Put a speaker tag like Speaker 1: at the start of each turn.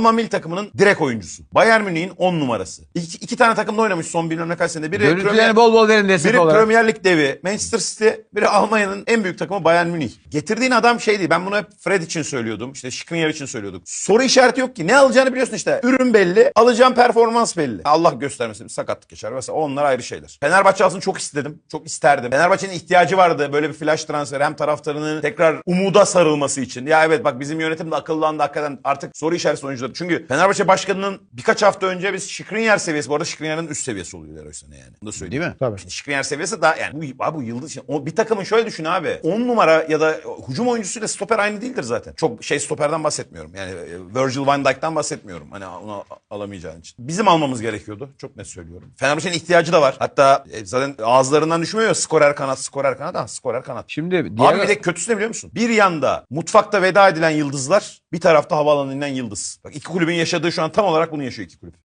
Speaker 1: Alman milli takımının direkt oyuncusu. Bayern Münih'in 10 numarası. İki, iki tane takımda oynamış son bilmem ne kaç senede. Biri
Speaker 2: Görüntülerini
Speaker 1: Premier,
Speaker 2: bol bol verin destek
Speaker 1: biri
Speaker 2: olarak.
Speaker 1: Premier Lig devi Manchester City, biri Almanya'nın en büyük takımı Bayern Münih. Getirdiğin adam şey değil. Ben bunu hep Fred için söylüyordum. İşte Skriniar için söylüyorduk. Soru işareti yok ki. Ne alacağını biliyorsun işte. Ürün belli. Alacağın performans belli. Allah göstermesin. Sakatlık geçer. Mesela onlar ayrı şeyler. Fenerbahçe alsın çok istedim. Çok isterdim. Fenerbahçe'nin ihtiyacı vardı. Böyle bir flash transfer. Hem taraftarının tekrar umuda sarılması için. Ya evet bak bizim yönetim de akıllandı hakikaten. Artık soru işareti oyuncuları. Çünkü Fenerbahçe başkanının birkaç hafta önce biz Skriniar seviyesi. Bu arada Skriniar'ın üst seviyesi oluyor sene yani. Bunu da söyleyeyim.
Speaker 2: Değil mi?
Speaker 3: Tabii.
Speaker 1: Şimdi Skriniar seviyesi daha yani bu, abi bu yıldız şimdi o bir takımın şöyle düşün abi. 10 numara ya da hücum oyuncusuyla stoper aynı değildir zaten. Çok şey stoperden bahsetmiyorum. Yani e, Virgil van Dijk'tan bahsetmiyorum. Hani onu alamayacağın için. Bizim almamız gerekiyordu. Çok net söylüyorum. Fenerbahçe'nin ihtiyacı da var. Hatta e, zaten ağızlarından düşmüyor ya skorer kanat, skorer kanat. Ha, skorer kanat.
Speaker 2: Şimdi diğer...
Speaker 1: Abi bir de kötüsü ne biliyor musun? Bir yanda mutfakta veda edilen yıldızlar, bir tarafta havaalanına inen yıldız. Bak iki kulübün yaşadığı şu an tam olarak bunu yaşıyor iki kulüp.